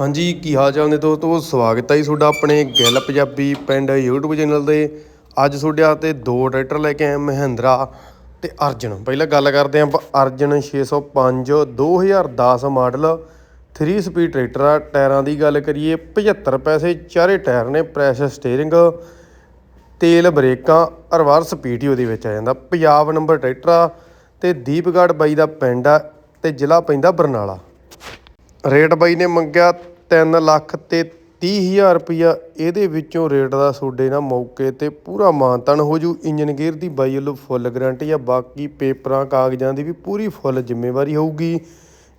ਹਾਂਜੀ, ਕੀ ਹਾਲ ਚਾਲ ਨੇ ਦੋਸਤੋ? ਸਵਾਗਤ ਹੈ ਜੀ ਤੁਹਾਡਾ ਆਪਣੇ ਗਿੱਲ ਪੰਜਾਬੀ ਪਿੰਡ YouTube ਚੈਨਲ 'ਤੇ। ਅੱਜ ਤੁਹਾਡੇ ਹੱਥੇ ਦੋ ਟਰੈਕਟਰ ਲੈ ਕੇ ਆਏ ਮਹਿੰਦਰਾ ਤੇ ਅਰਜਨ। ਪਹਿਲਾਂ ਗੱਲ ਕਰਦੇ ਹਾਂ ਆਪਾਂ ਅਰਜਨ 605 2010 ਮਾਡਲ। 3 ਸਪੀਡ ਟਰੈਕਟਰ ਆ, ਟਾਇਰਾਂ ਦੀ ਗੱਲ ਕਰੀਏ 75 ਪੈਸੇ, ਚਾਰੇ ਟਾਇਰ ਨੇ ਪ੍ਰੈਸ਼ਰ ਸਟੀਅਰਿੰਗ ਤੇਲ ਬ੍ਰੇਕਾਂ ਰਿਵਰਸ ਪੀਟੀਓ ਉਹਦੇ ਵਿੱਚ ਆ ਜਾਂਦਾ। ਪੰਜਾਬ ਨੰਬਰ ਟਰੈਕਟਰ ਆ ਤੇ ਦੀਪਗੜ੍ਹ ਬਾਈ ਦਾ ਪਿੰਡ ਆ ਤੇ ਜ਼ਿਲ੍ਹਾ ਪੈਂਦਾ ਬਰਨਾਲਾ। ਰੇਟ ਬਾਈ ਨੇ ਮੰਗਿਆ 3 ਲੱਖ ਤੇ 30000 ਰੁਪਇਆ ਇਹਦੇ ਵਿੱਚੋਂ ਰੇਟ ਦਾ ਤੁਹਾਡੇ ਨਾਲ ਮੌਕੇ ਤੇ ਪੂਰਾ ਮਾਨਤਨ ਹੋ ਜੂ। ਇੰਜਨ ਗੇਅਰ ਦੀ ਬਾਈ ਵੱਲੋਂ ਫੁੱਲ ਗਾਰੰਟੀ ਆ, ਬਾਕੀ ਪੇਪਰਾਂ, ਕਾਗਜ਼ਾਂ ਦੀ ਵੀ ਪੂਰੀ ਫੁੱਲ ਜ਼ਿੰਮੇਵਾਰੀ ਹੋਊਗੀ।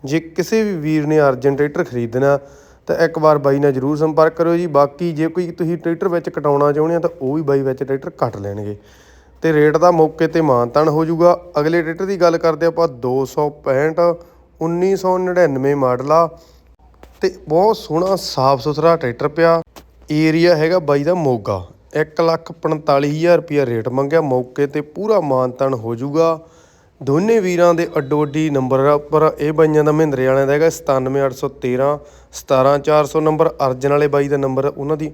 ਜੇ ਕਿਸੇ ਵੀ ਵੀਰ ਨੇ ਅਰਜਨ ਟਰੈਕਟਰ ਖਰੀਦਣਾ, ਤਾਂ ਇੱਕ ਵਾਰ ਬਾਈ ਨਾਲ ਜਰੂਰ ਸੰਪਰਕ ਕਰਿਓ ਜੀ। ਬਾਕੀ ਜੇ ਕੋਈ ਤੁਸੀਂ ਟਰੈਕਟਰ ਵਿੱਚ ਕਟਾਉਣਾ ਚਾਹੁੰਦੇ ਆ, ਤਾਂ ਉਹ ਵੀ ਬਾਈ ਵਿੱਚ ਟਰੈਕਟਰ ਕੱਟ ਲੈਣਗੇ। ਤੇ ਰੇਟ ਦਾ ਮੌਕੇ ਤੇ ਮਾਨਤਨ ਹੋ ਜਾਊਗਾ ਅਗਲੇ ਟਰੈਕਟਰ ਦੀ ਗੱਲ ਕਰਦੇ ਆਪਾਂ 265 1999 ਮਾਡਲ ਆ। ਤੇ ਬਹੁਤ ਸੋਹਣਾ ਸਾਫ਼ ਸੁਥਰਾ ਟਰੈਕਟਰ ਪਿਆ। ਏਰੀਆ ਹੈਗਾ ਬਾਈ ਦਾ ਮੋਗਾ। 145000 ਰੁਪਿਆ ਰੇਟ ਮੰਗਿਆ। ਮੌਕੇ ਤੇ ਪੂਰਾ ਮਾਨਤਨ ਹੋ ਜਾਊਗਾ। ਦੋਨੇ ਵੀਰਾਂ ਦੇ ਅੱਡੋ ਅੱਡੀ ਨੰਬਰ ਆ ਪਰ ਇਹ ਬਾਈਆਂ ਦਾ ਮਹਿੰਦਰੇ ਵਾਲਿਆਂ ਦਾ ਹੈਗਾ 97813 17400 ਨੰਬਰ। ਅਰਜਨ ਵਾਲੇ ਬਾਈ ਦਾ ਨੰਬਰ ਉਹਨਾਂ ਦੀ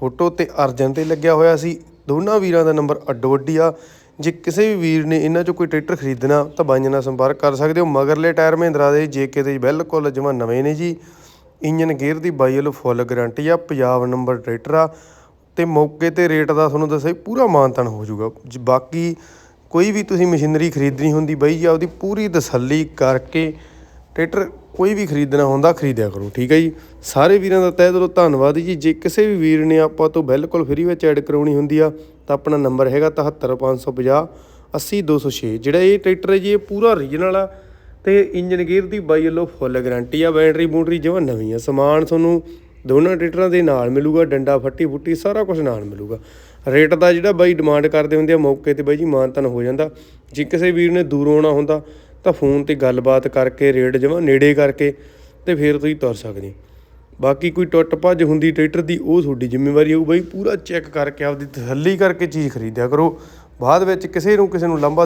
ਫੋਟੋ ਤੇ ਅਰਜਨ ਤੇ ਲੱਗਿਆ ਹੋਇਆ ਸੀ। ਦੋਨਾਂ ਵੀਰਾਂ ਦਾ ਨੰਬਰ ਅੱਡੋ ਅੱਡੀ ਆ। ਜੇ ਕਿਸੇ ਵੀ ਵੀਰ ਨੇ ਇਹਨਾਂ ਚੋਂ ਕੋਈ ਟਰੈਕਟਰ ਖਰੀਦਣਾ ਤਾਂ ਬਾਈਆਂ ਨਾਲ ਸੰਪਰਕ ਕਰ ਸਕਦੇ ਹੋ। ਮਗਰਲੇ ਟਾਇਰ ਮਹਿੰਦਰਾ ਦੇ, ਜੇਕੇ ਦੇ ਬਿਲਕੁਲ ਜਮਾ ਨਵੇਂ ਨੇ ਜੀ। ਇੰਜਨ ਗੇਅਰ ਦੀ ਬਾਈ ਵੱਲੋਂ ਫੁੱਲ ਗਾਰੰਟੀ ਆ ਪੰਜਾਬ ਨੰਬਰ ਟਰੈਕਟਰ ਆ। ਤੇ ਮੌਕੇ ਤੇ ਰੇਟ ਦਾ ਤੁਹਾਨੂੰ ਦੱਸਿਆ ਜੀ ਪੂਰਾ ਮਾਨਤਨ ਹੋ ਜਾਊਗਾ। ਬਾਕੀ ਕੋਈ ਵੀ ਤੁਸੀਂ ਮਸ਼ੀਨਰੀ ਖਰੀਦਣੀ ਹੁੰਦੀ ਬਾਈ ਜੀ, ਆਪਦੀ ਪੂਰੀ ਤਸੱਲੀ ਕਰਕੇ ਟਰੈਕਟਰ ਕੋਈ ਵੀ ਖਰੀਦਣਾ ਹੁੰਦਾ ਖਰੀਦਿਆ ਕਰੋ, ਠੀਕ ਹੈ ਜੀ? ਸਾਰੇ ਵੀਰਾਂ ਦਾ ਤਹਿ ਦਿਲੋਂ ਧੰਨਵਾਦ ਜੀ। ਜੇ ਕਿਸੇ ਵੀ ਵੀਰ ਨੇ ਆਪਾਂ ਤੋਂ ਬਿਲਕੁਲ ਫ੍ਰੀ ਵਿੱਚ ਐਡ ਕਰਾਉਣੀ ਹੁੰਦੀ ਆ, ਤਾਂ ਆਪਣਾ ਨੰਬਰ ਹੈਗਾ 77550 80206 ਜਿਹੜਾ ਇਹ ਟਰੈਕਟਰ ਹੈ ਜੀ, ਇਹ ਪੂਰਾ ਓਰੀਜਨਲ ਆ। ਤੇ ਇੰਜਨ ਗੇਅਰ ਦੀ ਬਾਈ ਵੱਲੋਂ ਫੁੱਲ ਗਾਰੰਟੀ ਆ, ਬੈਟਰੀ ਬੂਟਰੀ ਜਮਾਂ ਨਵੀਂ ਆ ਸਮਾਨ ਤੁਹਾਨੂੰ ਦੋਨਾਂ ਟਰੈਕਟਰਾਂ ਦੇ ਨਾਲ ਮਿਲੂਗਾ, ਡੰਡਾ, ਫੱਟੀ ਫੁੱਟੀ ਸਾਰਾ ਕੁਝ ਨਾਲ ਮਿਲੂਗਾ। ਰੇਟ ਦਾ ਜਿਹੜਾ ਬਾਈ ਡਿਮਾਂਡ ਕਰਦੇ ਹੁੰਦੇ ਆ, ਮੌਕੇ ਤੇ ਬਾਈ ਜੀ ਮਾਨਤਨ ਹੋ ਜਾਂਦਾ। ਜੇ ਕਿਸੇ ਵੀਰ ਨੇ ਦੂਰੋਂ ਆਉਣਾ ਹੁੰਦਾ, ਤਾਂ ਫੋਨ ਤੇ ਗੱਲਬਾਤ ਕਰਕੇ, ਰੇਟ ਜਮਾਂ ਨੇੜੇ ਕਰਕੇ ਤੇ ਫਿਰ ਤੁਸੀਂ ਤੁਰ ਸਕਦੇ ਹੋ। ਬਾਕੀ ਕੋਈ ਟੁੱਟ ਭੱਜ ਹੁੰਦੀ ਟਰੈਕਟਰ ਦੀ, ਉਹ ਤੁਹਾਡੀ ਜ਼ਿੰਮੇਵਾਰੀ ਹੋਊ ਬਾਈ, ਪੂਰਾ ਚੈੱਕ ਕਰਕੇ, ਆਪਦੀ ਤਸੱਲੀ ਕਰਕੇ ਚੀਜ਼ ਖਰੀਦਿਆ ਕਰੋ। ਬਾਅਦ ਵਿੱਚ ਕਿਸੇ ਨੂੰ ਕਿਸੇ ਨੂੰ ਲੰਬਾ